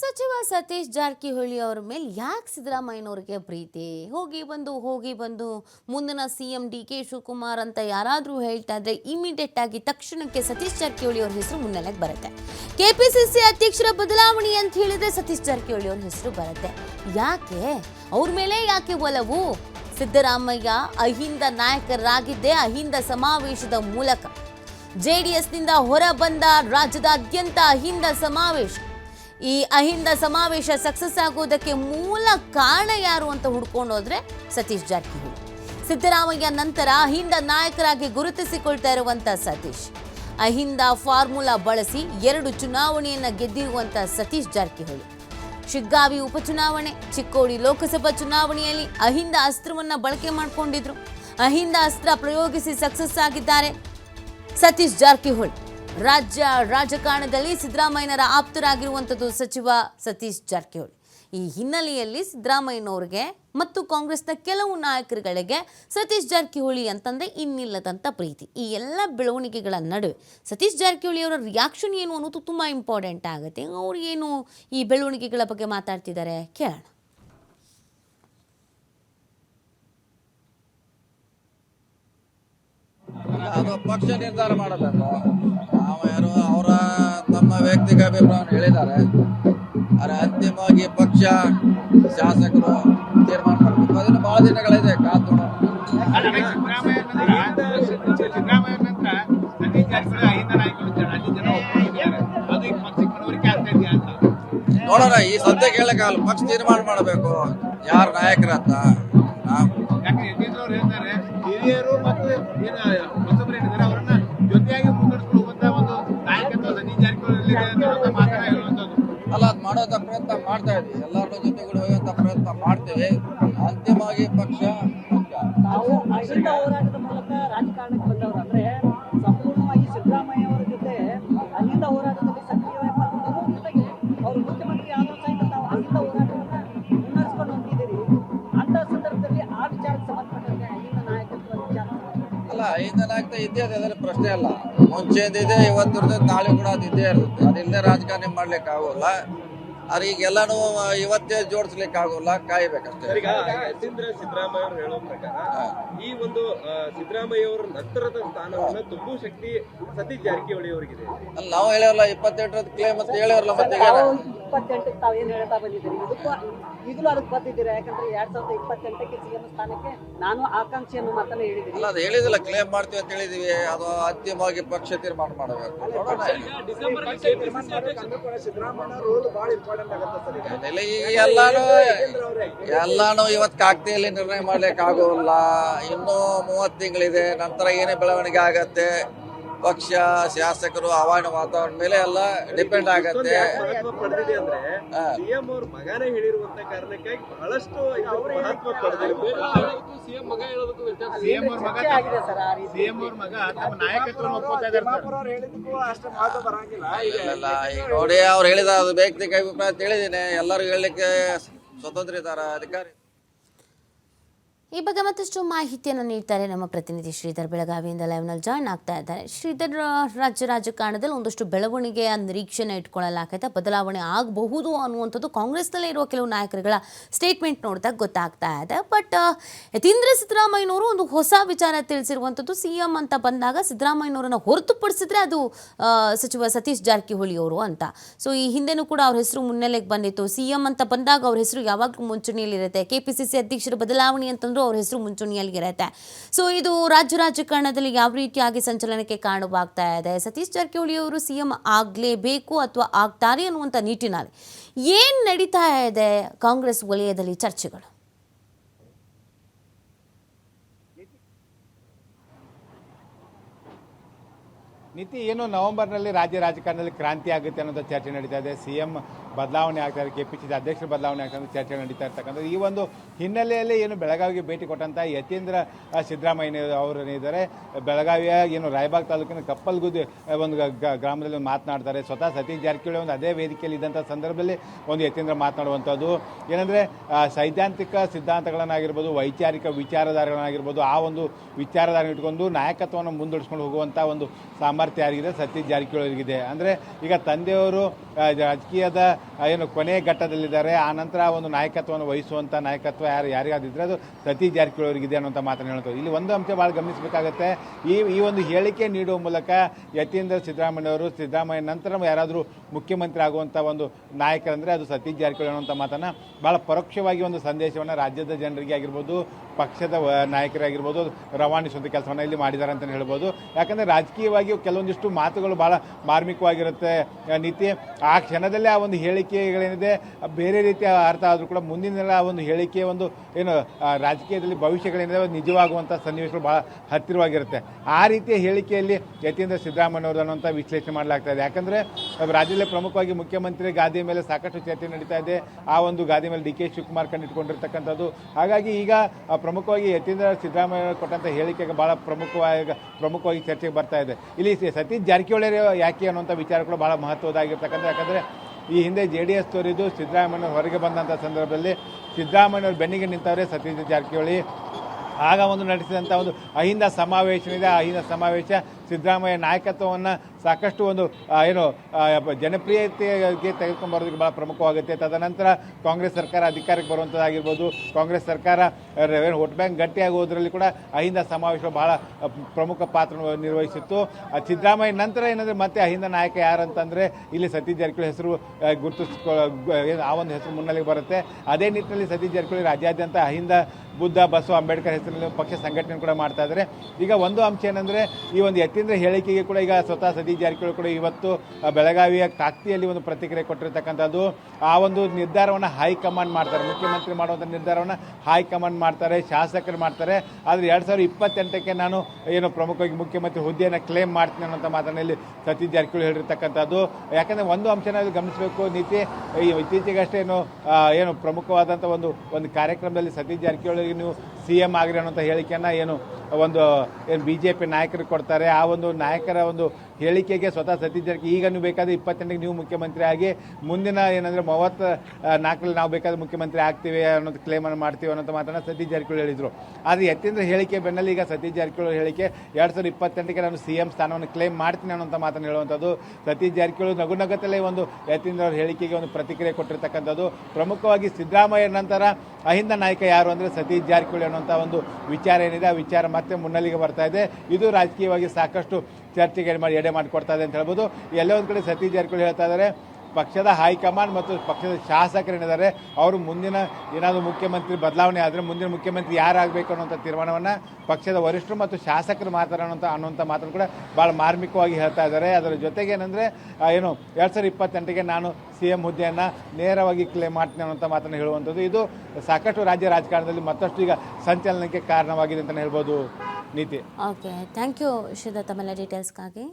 ಸಚಿವ ಸತೀಶ್ ಜಾರಕಿಹೊಳಿ ಅವರ ಮೇಲೆ ಯಾಕೆ ಸಿದ್ದರಾಮಯ್ಯನವ್ರಿಗೆ ಪ್ರೀತಿ? ಹೋಗಿ ಬಂದು ಹೋಗಿ ಬಂದು ಮುಂದಿನ C M D K Shivakumar ಅಂತ ಯಾರಾದರೂ ಹೇಳ್ತಾ ಇದ್ರೆ ಇಮಿಡಿಯೇಟ್ ಆಗಿ ತಕ್ಷಣಕ್ಕೆ ಸತೀಶ್ ಜಾರಕಿಹೊಳಿ ಅವ್ರ ಹೆಸರು ಮುನ್ನೆಲೆಗೆ ಬರುತ್ತೆ. ಕೆಪಿಸಿಸಿ ಅಧ್ಯಕ್ಷರ ಬದಲಾವಣೆ ಅಂತ ಹೇಳಿದ್ರೆ ಸತೀಶ್ ಜಾರಕಿಹೊಳಿ ಅವ್ರ ಹೆಸರು ಬರುತ್ತೆ. ಯಾಕೆ? ಅವ್ರ ಮೇಲೆ ಯಾಕೆ ಒಲವು? ಸಿದ್ದರಾಮಯ್ಯ ಅಹಿಂದ ನಾಯಕರಾಗಿದ್ದೇ ಅಹಿಂದ ಸಮಾವೇಶದ ಮೂಲಕ. ಜೆ ಡಿ ಎಸ್ನಿಂದ ಹೊರಬಂದ ರಾಜ್ಯದಾದ್ಯಂತ ಅಹಿಂದ ಸಮಾವೇಶ. ಈ ಅಹಿಂದ ಸಮಾವೇಶ ಸಕ್ಸಸ್ ಆಗೋದಕ್ಕೆ ಮೂಲ ಕಾರಣ ಯಾರು ಅಂತ ಹುಡ್ಕೊಂಡು ಹೋದ್ರೆ ಸತೀಶ್ ಜಾರಕಿಹೊಳಿ. ಸಿದ್ದರಾಮಯ್ಯ ನಂತರ ಅಹಿಂದ ನಾಯಕರಾಗಿ ಗುರುತಿಸಿಕೊಳ್ತಾ ಇರುವಂತ ಸತೀಶ್. ಅಹಿಂದ ಫಾರ್ಮುಲಾ ಬಳಸಿ ಎರಡು ಚುನಾವಣೆಯನ್ನ ಗೆದ್ದಿರುವಂತ ಸತೀಶ್ ಜಾರಕಿಹೊಳಿ. ಶಿಗ್ಗಾವಿ ಉಪಚುನಾವಣೆ, ಚಿಕ್ಕೋಡಿ ಲೋಕಸಭಾ ಚುನಾವಣೆಯಲ್ಲಿ ಅಹಿಂದ ಅಸ್ತ್ರವನ್ನ ಬಳಕೆ ಮಾಡಿಕೊಂಡಿದ್ರು. ಅಹಿಂದ ಅಸ್ತ್ರ ಪ್ರಯೋಗಿಸಿ ಸಕ್ಸಸ್ ಆಗಿದ್ದಾರೆ ಸತೀಶ್ ಜಾರಕಿಹೊಳಿ. ರಾಜ್ಯ ರಾಜಕಾರಣದಲ್ಲಿ ಸಿದ್ದರಾಮಯ್ಯನರ ಆಪ್ತರಾಗಿರುವಂಥದ್ದು ಸಚಿವ ಸತೀಶ್ ಜಾರಕಿಹೊಳಿ. ಈ ಹಿನ್ನೆಲೆಯಲ್ಲಿ ಸಿದ್ದರಾಮಯ್ಯನವ್ರಿಗೆ ಮತ್ತು ಕಾಂಗ್ರೆಸ್ನ ಕೆಲವು ನಾಯಕರುಗಳಿಗೆ ಸತೀಶ್ ಜಾರಕಿಹೊಳಿ ಅಂತಂದರೆ ಇನ್ನಿಲ್ಲದಂಥ ಪ್ರೀತಿ. ಈ ಎಲ್ಲ ಬೆಳವಣಿಗೆಗಳ ನಡುವೆ ಸತೀಶ್ ಜಾರಕಿಹೊಳಿ ಅವರ ರಿಯಾಕ್ಷನ್ ಏನು ಅನ್ನೋದು ತುಂಬ ಇಂಪಾರ್ಟೆಂಟ್ ಆಗುತ್ತೆ. ಅವ್ರು ಏನು ಈ ಬೆಳವಣಿಗೆಗಳ ಬಗ್ಗೆ ಮಾತಾಡ್ತಿದ್ದಾರೆ ಕೇಳೋಣ. ಅದು ಪಕ್ಷ ನಿರ್ಧಾರ ಮಾಡಬೇಕು ನಾವು ಯಾರು ಅವರ ತಮ್ಮ ವ್ಯಕ್ತಿಗ ಅಭಿಪ್ರಾಯವನ್ನು ಹೇಳಿದ್ದಾರೆ. ಆದರೆ ಅಂತಿಮವಾಗಿ ಪಕ್ಷ ಶಾಸಕರು ತೀರ್ಮಾನ ಮಾಡಬೇಕು. ಅದನ್ನು ಬಹಳ ದಿನಗಳಿದೆ ಕಾದು ನೋಡೋಣ. ಈ ಸದ್ಯಕ್ಕೆ ಹೇಳಕ್ಕಾಗಲ್ಲ ಪಕ್ಷ ತೀರ್ಮಾನ ಮಾಡಬೇಕು. ಯಾರು ನಾಯಕರಂತ ಹಿರಿಯರು ಮತ್ತು ಪ್ರಯತ್ನ ಮಾಡ್ತಾ ಇದ್ದೀವಿ. ಎಲ್ಲರ ಜೊತೆಗೂಡಿ ಹೋಗುವಂತ ಪ್ರಯತ್ನ ಮಾಡ್ತೇವೆ. ಅಂತಿಮವಾಗಿ ಪಕ್ಷ ನಾವು ಅಹಿಂದ ಹೋರಾಟದ ಮೂಲಕ ರಾಜಕಾರಣಕ್ಕೆ ಬಂದವರು ಅಂದ್ರೆ ಸಂಪೂರ್ಣವಾಗಿ ಸಿದ್ದರಾಮಯ್ಯ ಅವರ ಜೊತೆ ಅಹಿಂದ ಹೋರಾಟದಲ್ಲಿ ಸಕ್ರಿಯವಾಗಿ ಪಾಲ್ಗೊಂಡವರು ಜೊತೆಗೆ ಅವರು ಮುಖ್ಯಮಂತ್ರಿ ಆದರೂ ಸಹಿತ ತಾವು ಅಹಿಂದ ಹೋರಾಟವನ್ನ ಮುನ್ನಡೆಸ್ಕೊಂಡು ಹೊಂದಿದ್ದೀರಿ ಅಂತ ಸಂದರ್ಭದಲ್ಲಿ ಆ ವಿಚಾರಕ್ಕೆ ಸಂಬಂಧಪಟ್ಟಂತೆ ಅಹಿಂದ ನಾಯಕತ್ವ ವಿಚಾರ ಅಲ್ಲ ಇದ್ದೇ ಇದೆ ಅದರಲ್ಲಿ ಪ್ರಶ್ನೆ ಅಲ್ಲ. ಮುಂಚೆಯಿಂದ ಇದೆ ಇವತ್ತು ನಾಳೆ ಕೂಡ ಅದು ಇದ್ದೇ ಇರುತ್ತೆ. ಅದಿಲ್ಲದೆ ರಾಜಕಾರಣ ಮಾಡ್ಲಿಕ್ಕೆ ಆಗೋಲ್ಲ. ಆದ್ರೆ ಈಗೆಲ್ಲಾನು ಇವತ್ತೇ ಜೋಡಿಸ್ಲಿಕ್ಕೆ ಆಗೋಲ್ಲ ಕಾಯ್ಬೇಕಷ್ಟೇ ಈಗ ಸಿದ್ದರಾಮಯ್ಯ ಅವರು ಹೇಳೋ ಪ್ರಕಾರ ಈ ಒಂದು ಸಿದ್ದರಾಮಯ್ಯ ಅವರ ನಂತರದ ಸ್ಥಾನವನ್ನ ತುಂಬು ಶಕ್ತಿ ಸತೀಶ್ ಜಾರಕಿಹೊಳಿ ಅವರಿಗಿದೆ. ಅಲ್ಲ ನಾವು ಹೇಳೋಲ್ಲ ಇಪ್ಪತ್ತೆಂಟರದ ಕ್ಲೇಮ್ ಅಂತ ಹೇಳಿರಲ್ಲ ಮತ್ತೆ ಈಗ ಇಪ್ಪತ್ತೆಂಟಕ್ಕೆ ತಾವು ಏನು ಹೇಳ್ತಾ ಬಂದಿದ್ದೀರಿ? ಇದಕ್ಕೂ ಈಗಲೂ ಅದಕ್ಕೆ ಬಂದಿದ್ದೀರಾ ಯಾಕಂದ್ರೆ ಎರಡ್ ಸಾವಿರದ ಇಪ್ಪತ್ತೆಂಟಕ್ಕೆ ಸಿಎಂ ಸ್ಥಾನಕ್ಕೆ ನಾನು ಆಕಾಂಕ್ಷೆಯನ್ನು ಮಾತ್ರ ಹೇಳಿದ್ದೀನಿ. ಅಲ್ಲ ಅದು ಹೇಳಿದಿಲ್ಲ. ಕ್ಲೇಮ್ ಮಾಡ್ತೀವಿ ಅಂತ ಹೇಳಿದೀವಿ. ಅದು ಅಂತಿಮವಾಗಿ ಪಕ್ಷ ತೀರ್ಮಾನ ಮಾಡಬೇಕು. ಈಗ ಎಲ್ಲಾನು ಎಲ್ಲಾನು ಇವತ್ತು ಕಾಗ್ದೆಯಲ್ಲಿ ನಿರ್ಣಯ ಮಾಡ್ಲಿಕ್ಕೆ ಆಗೋಲ್ಲ. ಇನ್ನೂ ಮೂವತ್ತು ತಿಂಗಳಿದೆ. ನಂತರ ಏನೇ ಬೆಳವಣಿಗೆ ಆಗತ್ತೆ. ಪಕ್ಷ ಶಾಸಕರು ಹವಾಣ ವಾತಾವರಣ ಮೇಲೆ ಎಲ್ಲ ಡಿಪೆಂಡ್ ಆಗತ್ತೆ. ಮಹತ್ವ ಪಡೆದಿದೆ ಅಂದ್ರೆ ಸಿಎಂ ಅವ್ರ ಮಗನೇ ಹೇಳಿರುವಂತ ಕಾರಣಕ್ಕಾಗಿ ಬಹಳಷ್ಟು ಇದು ಮಹತ್ವ ಪಡೆದಿದೆ ಸಿಎಂ ಅವ್ರ ಮಗ ಆಗಿದೆ ಸರ್ ಆ ರೀತಿ ಸಿಎಂ ಅವ್ರ ಮಗ ತಮ್ಮ ನಾಯಕತ್ವವನ್ನು ಒಪ್ಕೋತಾ ಇದ್ದಾರೆ ಇಲ್ಲ, ಇಲ್ಲ, ಈಗ ನೋಡಿ ಅವ್ರು ಹೇಳಿದ ಅದು ವ್ಯಕ್ತಿಗೆ ಅಭಿಪ್ರಾಯ ತಿಳಿದೀನಿ ಎಲ್ಲರೂ ಹೇಳಲಿಕ್ಕೆ ಸ್ವತಂತ್ರ ಇದ್ದಾರೆ ಅಧಿಕಾರಿ. ಈ ಬಗ್ಗೆ ಮತ್ತಷ್ಟು ಮಾಹಿತಿಯನ್ನು ನೀಡ್ತಾರೆ ನಮ್ಮ ಪ್ರತಿನಿಧಿ ಶ್ರೀಧರ್ ಬೆಳಗಾವಿಯಿಂದ ಲೈವ್ನಲ್ಲಿ ಜಾಯ್ನ್ ಆಗ್ತಾ ಇದ್ದಾರೆ. ಶ್ರೀಧರ್ ರಾಜ್ಯ ರಾಜಕಾರಣದಲ್ಲಿ ಒಂದಷ್ಟು ಬೆಳವಣಿಗೆಯ ನಿರೀಕ್ಷೆನ ಇಟ್ಕೊಳ್ಳಲಾಗೈತೆ. ಬದಲಾವಣೆ ಆಗಬಹುದು ಅನ್ನುವಂಥದ್ದು ಕಾಂಗ್ರೆಸ್ನಲ್ಲೇ ಇರುವ ಕೆಲವು ನಾಯಕರುಗಳ ಸ್ಟೇಟ್ಮೆಂಟ್ ನೋಡಿದಾಗ ಗೊತ್ತಾಗ್ತಾ ಇದೆ. ಬಟ್ ಯತೀಂದ್ರ ಸಿದ್ದರಾಮಯ್ಯನವರು ಒಂದು ಹೊಸ ವಿಚಾರ ತಿಳಿಸಿರುವಂಥದ್ದು ಸಿ ಎಂ ಅಂತ ಬಂದಾಗ ಸಿದ್ದರಾಮಯ್ಯನವರನ್ನ ಹೊರತುಪಡಿಸಿದ್ರೆ ಅದು ಸಚಿವ ಸತೀಶ್ ಜಾರಕಿಹೊಳಿ ಅವರು ಅಂತ. ಸೊ ಈ ಹಿಂದೆನೂ ಕೂಡ ಅವ್ರ ಹೆಸರು ಮುನ್ನೆಲೆಗೆ ಬಂದಿತ್ತು. ಸಿ ಎಂ ಅಂತ ಬಂದಾಗ ಅವ್ರ ಹೆಸರು ಯಾವಾಗಲೂ ಮುಂಚೂಣಿಯಲ್ಲಿರುತ್ತೆ. ಕೆ ಪಿ ಸಿ ಸಿ ಅಧ್ಯಕ್ಷರ ಬದಲಾವಣೆ ಅಂತಂದ್ರೂ ಅವ್ರ ಹೆಸರು ಮುಂಚೂಣಿಯಲ್ಲಿರುತ್ತೆ. ಸೊ ಇದು ರಾಜ್ಯ ರಾಜಕಾರಣದಲ್ಲಿ ಯಾವ ರೀತಿಯಾಗಿ ಸಂಚಲನಕ್ಕೆ ಕಾರಣವಾಗ್ತಾ ಇದೆ? ಸತೀಶ್ ಜಾರಕಿಹೊಳಿ ಅವರು ಸಿ ಎಂ ಆಗಲೇಬೇಕು ಅಥವಾ ಆಗ್ತಾರೆ ಅನ್ನುವಂಥ ನಿಟ್ಟಿನಲ್ಲಿ ಏನು ನಡೀತಾ ಇದೆ ಕಾಂಗ್ರೆಸ್ ವಲಯದಲ್ಲಿ ಚರ್ಚೆಗಳು? ನೀತಿ, ಏನು ನವೆಂಬರ್ನಲ್ಲಿ ರಾಜ್ಯ ರಾಜಕಾರಣದಲ್ಲಿ ಕ್ರಾಂತಿ ಆಗುತ್ತೆ ಅನ್ನೋದು ಚರ್ಚೆ ನಡೀತಾ ಇದೆ. ಸಿ ಎಂ ಬದಲಾವಣೆ ಆಗ್ತಾರೆ ಕೆ ಪಿ ಸಿ ಅಧ್ಯಕ್ಷರ ಬದಲಾವಣೆ ಆಗ್ತಾರೆ ಚರ್ಚೆ ನಡೀತಾ ಇರ್ತಕ್ಕಂಥದ್ದು. ಈ ಒಂದು ಹಿನ್ನೆಲೆಯಲ್ಲಿ ಏನು ಬೆಳಗಾವಿಗೆ ಭೇಟಿ ಕೊಟ್ಟಂಥ ಯತೀಂದ್ರ ಸಿದ್ದರಾಮಯ್ಯ ಅವರೇನಿದ್ದಾರೆ ಬೆಳಗಾವಿಯ ಏನು ರಾಯಬಾಗ್ ತಾಲೂಕಿನ ಕಪ್ಪಲ್ಗುದ್ದಿ ಒಂದು ಗ್ರಾಮದಲ್ಲಿ ಮಾತನಾಡ್ತಾರೆ. ಸ್ವತಃ ಸತೀಶ್ ಜಾರಕಿಹೊಳಿ ಒಂದು ಅದೇ ವೇದಿಕೆಯಲ್ಲಿ ಇದ್ದಂಥ ಸಂದರ್ಭದಲ್ಲಿ ಒಂದು ಯತೀಂದ್ರ ಮಾತನಾಡುವಂಥದ್ದು. ಏನಂದರೆ ಸೈದ್ಧಾಂತಿಕ ಸಿದ್ಧಾಂತಗಳನ್ನಾಗಿರ್ಬೋದು, ವೈಚಾರಿಕ ವಿಚಾರಧಾರೆಗಳನ್ನಾಗಿರ್ಬೋದು, ಆ ಒಂದು ವಿಚಾರಧಾರೆ ಇಟ್ಕೊಂಡು ನಾಯಕತ್ವವನ್ನು ಮುಂದುವರಿಸ್ಕೊಂಡು ಹೋಗುವಂಥ ಒಂದು ಸಾಮರ್ಥ್ಯ ಯಾರಿಗಿದೆ? ಸತೀಶ್ ಜಾರಕಿಹೊಳಿಗಿದೆ. ಅಂದರೆ ಈಗ ತಂದೆಯವರು ರಾಜಕೀಯದ ಏನು ಕೊನೆ ಘಟ್ಟದಲ್ಲಿದ್ದಾರೆ, ಆ ನಂತರ ಒಂದು ನಾಯಕತ್ವವನ್ನು ವಹಿಸುವಂಥ ನಾಯಕತ್ವ ಯಾರು, ಯಾರಿಗಾದಿದ್ರೆ ಅದು ಸತಿ ಜಾರ್ಕಿಹೊಳವರಿಗೆ ಇದೆ ಅನ್ನುವಂಥ ಮಾತನ್ನು ಹೇಳ್ತಾರೆ ಇಲ್ಲಿ ಒಂದು ಅಂಶ ಭಾಳ ಗಮನಿಸಬೇಕಾಗತ್ತೆ. ಈ ಈ ಒಂದು ಹೇಳಿಕೆ ನೀಡುವ ಮೂಲಕ ಯತೀಂದ್ರ ಸಿದ್ದರಾಮಯ್ಯವರು ಸಿದ್ದರಾಮಯ್ಯ ನಂತರ ಯಾರಾದರೂ ಮುಖ್ಯಮಂತ್ರಿ ಆಗುವಂಥ ಒಂದು ನಾಯಕರಂದರೆ ಅದು ಸತೀಶ್ ಜಾರಕಿಹೊಳಿ ಅನ್ನುವಂಥ ಮಾತನ್ನು ಭಾಳ ಪರೋಕ್ಷವಾಗಿ ಒಂದು ಸಂದೇಶವನ್ನು ರಾಜ್ಯದ ಜನರಿಗೆ ಆಗಿರ್ಬೋದು, ಪಕ್ಷದ ನಾಯಕರಾಗಿರ್ಬೋದು ರವಾನಿಸುವಂಥ ಕೆಲಸವನ್ನು ಇಲ್ಲಿ ಮಾಡಿದ್ದಾರೆ ಅಂತಲೇ ಹೇಳ್ಬೋದು. ಯಾಕಂದರೆ ರಾಜಕೀಯವಾಗಿ ಕೆಲವೊಂದಿಷ್ಟು ಮಾತುಗಳು ಭಾಳ ಮಾರ್ಮಿಕವಾಗಿರುತ್ತೆ. ನೀತಿ ಆ ಕ್ಷಣದಲ್ಲೇ ಆ ಒಂದು ಹೇಳಿಕೆಗಳೇನಿದೆ, ಬೇರೆ ರೀತಿಯ ಅರ್ಥ ಆದರೂ ಕೂಡ ಮುಂದಿನ ಆ ಒಂದು ಹೇಳಿಕೆ ಒಂದು ಏನು ರಾಜಕೀಯದಲ್ಲಿ ಭವಿಷ್ಯಗಳೇನಿದೆ ನಿಜವಾಗುವಂಥ ಸನ್ನಿವೇಶಗಳು ಭಾಳ ಹತ್ತಿರವಾಗಿರುತ್ತೆ. ಆ ರೀತಿಯ ಹೇಳಿಕೆಯಲ್ಲಿ ಯತೀಂದ್ರ ಸಿದ್ದರಾಮಯ್ಯವರು ಅನ್ನುವಂಥ ವಿಶ್ಲೇಷಣೆ ಮಾಡಲಾಗ್ತಾ ಇದೆ. ಯಾಕಂದರೆ, ರಾಜ್ಯದಲ್ಲಿ ಪ್ರಮುಖವಾಗಿ ಮುಖ್ಯಮಂತ್ರಿ ಗಾದಿ ಮೇಲೆ ಸಾಕಷ್ಟು ಚರ್ಚೆ ನಡೀತಾ ಇದೆ. ಆ ಒಂದು ಗಾದಿ ಮೇಲೆ ಡಿ ಕೆ ಶಿವಕುಮಾರ್ ಕಂಡಿಟ್ಕೊಂಡಿರ್ತಕ್ಕಂಥದ್ದು. ಹಾಗಾಗಿ ಈಗ ಪ್ರಮುಖವಾಗಿ ಯತೀಂದ್ರ ಸಿದ್ದರಾಮಯ್ಯ ಕೊಟ್ಟಂಥ ಹೇಳಿಕೆಗೆ ಭಾಳ ಪ್ರಮುಖವಾಗಿ ಪ್ರಮುಖವಾಗಿ ಚರ್ಚೆಗೆ ಬರ್ತಾ ಇದೆ. ಇಲ್ಲಿ ಸತೀಶ್ ಜಾರಕಿಹೊಳಿ ಯಾಕೆ ಅನ್ನುವಂಥ ವಿಚಾರ ಕೂಡ ಭಾಳ ಮಹತ್ವದಾಗಿರ್ತಕ್ಕಂಥ ಯಾಕಂದರೆ ಈ ಹಿಂದೆ ಜೆ ಡಿ ಎಸ್ ತೋರಿದ್ದು ಸಿದ್ದರಾಮಯ್ಯ ಹೊರಗೆ ಬಂದಂಥ ಸಂದರ್ಭದಲ್ಲಿ ಸಿದ್ದರಾಮಯ್ಯವ್ರ ಬೆನ್ನಿಗೆ ನಿಂತವರೇ ಸತೀಶ್ ಜಾರಕಿಹೊಳಿ. ಆಗ ಒಂದು ನಡೆಸಿದಂಥ ಒಂದು ಅಹಿಂದ ಸಮಾವೇಶವಿದೆ ಆ ಅಹಿಂದ ಸಮಾವೇಶ ಸಿದ್ದರಾಮಯ್ಯ ನಾಯಕತ್ವವನ್ನು ಸಾಕಷ್ಟು ಒಂದು ಏನು ಜನಪ್ರಿಯತೆಗೆ ತೆಗೆದುಕೊಂಡು ಬರೋದಕ್ಕೆ ಭಾಳ ಪ್ರಮುಖವಾಗುತ್ತೆ. ತದನಂತರ ಕಾಂಗ್ರೆಸ್ ಸರ್ಕಾರ ಅಧಿಕಾರಕ್ಕೆ ಬರುವಂಥದ್ದಾಗಿರ್ಬೋದು ಕಾಂಗ್ರೆಸ್ ಸರ್ಕಾರ ಏನು ವೋಟ್ ಬ್ಯಾಂಕ್ ಗಟ್ಟಿಯಾಗುವುದರಲ್ಲಿ ಕೂಡ ಅಹಿಂದ ಸಮಾವೇಶ ಭಾಳ ಪ್ರಮುಖ ಪಾತ್ರ ನಿರ್ವಹಿಸಿತ್ತು. ಸಿದ್ದರಾಮಯ್ಯ ನಂತರ ಏನಂದರೆ ಮತ್ತೆ ಅಹಿಂದ ನಾಯಕ ಯಾರಂತಂದರೆ ಇಲ್ಲಿ ಸತೀಶ್ ಜಾರಕಿಹೊಳಿ ಹೆಸರು ಗುರುತಿಸ್ಕೊ ಆ ಒಂದು ಹೆಸರು ಮುನ್ನೆಲೆಗೆ ಬರುತ್ತೆ. ಅದೇ ನಿಟ್ಟಿನಲ್ಲಿ ಸತೀಶ್ ಜಾರಕಿಹೊಳಿ ರಾಜ್ಯಾದ್ಯಂತ ಅಹಿಂದ ಬುದ್ಧ, ಬಸವ, ಅಂಬೇಡ್ಕರ್ ಹೆಸರಿನಲ್ಲಿ ಪಕ್ಷ ಸಂಘಟನೆ ಕೂಡ ಮಾಡ್ತಾ ಇದ್ದಾರೆ ಈಗ ಒಂದು ಅಂಶ ಏನಂದರೆ, ಈ ಒಂದು ಯತೀಂದ್ರ ಹೇಳಿಕೆಗೆ ಕೂಡ ಈಗ ಸ್ವತಃ ಸತೀಶ್ ಜಾರಕಿಹೊಳಿ ಕೂಡ ಇವತ್ತು ಬೆಳಗಾವಿಯ ಕಾಕ್ತಿಯಲ್ಲಿ ಒಂದು ಪ್ರತಿಕ್ರಿಯೆ ಕೊಟ್ಟಿರ್ತಕ್ಕಂಥದ್ದು. ಆ ಒಂದು ನಿರ್ಧಾರವನ್ನು ಹೈಕಮಾಂಡ್ ಮಾಡ್ತಾರೆ. ಮುಖ್ಯಮಂತ್ರಿ ಮಾಡುವಂಥ ನಿರ್ಧಾರವನ್ನು ಹೈಕಮಾಂಡ್ ಮಾಡ್ತಾರೆ, ಶಾಸಕರು ಮಾಡ್ತಾರೆ. ಆದರೆ ಎರಡು ಸಾವಿರದ ಇಪ್ಪತ್ತೆಂಟಕ್ಕೆ ನಾನು ಏನು ಪ್ರಮುಖವಾಗಿ ಮುಖ್ಯಮಂತ್ರಿ ಹುದ್ದೆಯನ್ನು ಕ್ಲೇಮ್ ಮಾಡ್ತೀನಿ ಅನ್ನೋಂಥ ಮಾತನಲ್ಲಿ ಸತೀಶ್ ಜಾರಕಿಹೊಳಿ ಹೇಳಿರ್ತಕ್ಕಂಥದ್ದು. ಯಾಕಂದರೆ ಒಂದು ಅಂಶನ ಗಮನಿಸಬೇಕು, ನೀತಿ ಇತ್ತೀಚೆಗಷ್ಟೇ ಏನು ಏನು ಪ್ರಮುಖವಾದಂಥ ಒಂದು ಒಂದು ಕಾರ್ಯಕ್ರಮದಲ್ಲಿ ಸತೀಶ್ ಜಾರಕಿಹೊಳಿ ನೀವು ಸಿ ಎಂ ಆಗ್ರಿ ಅನ್ನೋಂಥ ಹೇಳಿಕೆಯನ್ನು ಏನು, ಒಂದು, ಏನು ಬಿ ಜೆ ಪಿ ನಾಯಕರು ಕೊಡ್ತಾರೆ. ಆ ಒಂದು ನಾಯಕರ ಒಂದು ಹೇಳಿಕೆಗೆ ಸ್ವತಃ ಸತೀಶ್ ಜಾರಕಿಹೊಳಿ ಈಗ ನೀವು ಬೇಕಾದ್ರೆ ಇಪ್ಪತ್ತೆಂಟಕ್ಕೆ ನೀವು ಮುಖ್ಯಮಂತ್ರಿ ಆಗಿ, ಮುಂದಿನ ಏನಂದರೆ ಮೂವತ್ತು ನಾಲ್ಕರಲ್ಲಿ ನಾವು ಬೇಕಾದ್ರೆ ಮುಖ್ಯಮಂತ್ರಿ ಆಗ್ತೀವಿ ಅನ್ನೋದು ಕ್ಲೇಮನ್ನು ಮಾಡ್ತೀವಿ ಅನ್ನೋಂಥ ಮಾತನ್ನು ಸತೀಶ್ ಜಾರಕಿಹೊಳಿ ಹೇಳಿದರು. ಆದರೆ ಯತೀಂದ್ರ ಹೇಳಿಕೆ ಬೆನ್ನಲ್ಲಿ ಈಗ ಸತೀಶ್ ಜಾರಕಿಹೊಳಿ ಹೇಳಿಕೆ, ಎರಡು ಸಾವಿರದ ಇಪ್ಪತ್ತೆಂಟಕ್ಕೆ ನಾನು ಸಿ ಎಂ ಸ್ಥಾನವನ್ನು ಕ್ಲೇಮ್ ಮಾಡ್ತೀನಿ ಅನ್ನೋಂಥ ಮಾತನ್ನು ಹೇಳುವಂಥದ್ದು. ಸತೀಶ್ ಜಾರಕಿಹೊಳಿ ನಗು ನಗತ್ತಲೇ ಒಂದು ಯತೀಂದ್ರ ಅವರ ಹೇಳಿಕೆಗೆ ಒಂದು ಪ್ರತಿಕ್ರಿಯೆ ಕೊಟ್ಟಿರ್ತಕ್ಕಂಥದ್ದು. ಪ್ರಮುಖವಾಗಿ ಸಿದ್ದರಾಮಯ್ಯ ನಂತರ ಅಹಿಂದ ನಾಯಕ ಯಾರು ಅಂದರೆ ಸತೀಶ್ ಜಾರಕಿಹೊಳಿ ಅನ್ನುವಂಥ ಒಂದು ವಿಚಾರ ಏನಿದೆ, ಆ ವಿಚಾರ ಮತ್ತೆ ಮುನ್ನೆಲೆಗೆ ಬರ್ತಾ ಇದೆ. ಇದು ರಾಜಕೀಯವಾಗಿ ಸಾಕಷ್ಟು ಚರ್ಚೆಗೆ ಮಾಡಿ ಎಡೆ ಮಾಡಿಕೊಡ್ತಾ ಇದೆ ಅಂತ ಹೇಳ್ಬೋದು. ಎಲ್ಲೋ ಒಂದು ಕಡೆ ಸತೀಶ್ ಜಾರಕಿಹೊಳಿ ಹೇಳ್ತಾ ಇದ್ದಾರೆ ಪಕ್ಷದ ಹೈಕಮಾಂಡ್ ಮತ್ತು ಪಕ್ಷದ ಶಾಸಕರೇನಿದ್ದಾರೆ ಅವರು ಮುಂದಿನ ಏನಾದರೂ ಮುಖ್ಯಮಂತ್ರಿ ಬದಲಾವಣೆ ಆದರೆ ಮುಂದಿನ ಮುಖ್ಯಮಂತ್ರಿ ಯಾರಾಗಬೇಕು ಅನ್ನೋಂಥ ತೀರ್ಮಾನವನ್ನು ಪಕ್ಷದ ವರಿಷ್ಠರು ಮತ್ತು ಶಾಸಕರು ಮಾತಾಡೋಂಥ ಅನ್ನುವಂಥ ಮಾತನ್ನು ಕೂಡ ಭಾಳ ಮಾರ್ಮಿಕವಾಗಿ ಹೇಳ್ತಾ ಇದ್ದಾರೆ. ಅದರ ಜೊತೆಗೆ ಏನಂದರೆ ಏನು, ಎರಡು ಸಾವಿರದ ಇಪ್ಪತ್ತೆಂಟಿಗೆ ನಾನು ಸಿ ಎಂ ಹುದ್ದೆಯನ್ನು ನೇರವಾಗಿ ಕ್ಲೇಮ್ ಮಾಡ್ತೀನಿ ಅನ್ನೋಂಥ ಮಾತನ್ನು ಹೇಳುವಂಥದ್ದು. ಇದು ಸಾಕಷ್ಟು ರಾಜ್ಯ ರಾಜಕಾರಣದಲ್ಲಿ ಮತ್ತಷ್ಟು ಈಗ ಸಂಚಲನಕ್ಕೆ ಕಾರಣವಾಗಿದೆ ಅಂತಲೇ ಹೇಳ್ಬೋದು, ನೀತಿ. ಓಕೆ ಥ್ಯಾಂಕ್ ಯು ಶ್ರೀಧರ್ ತಮ್ಮೆಲ್ಲ ಡೀಟೇಲ್ಸ್ಗಾಗಿ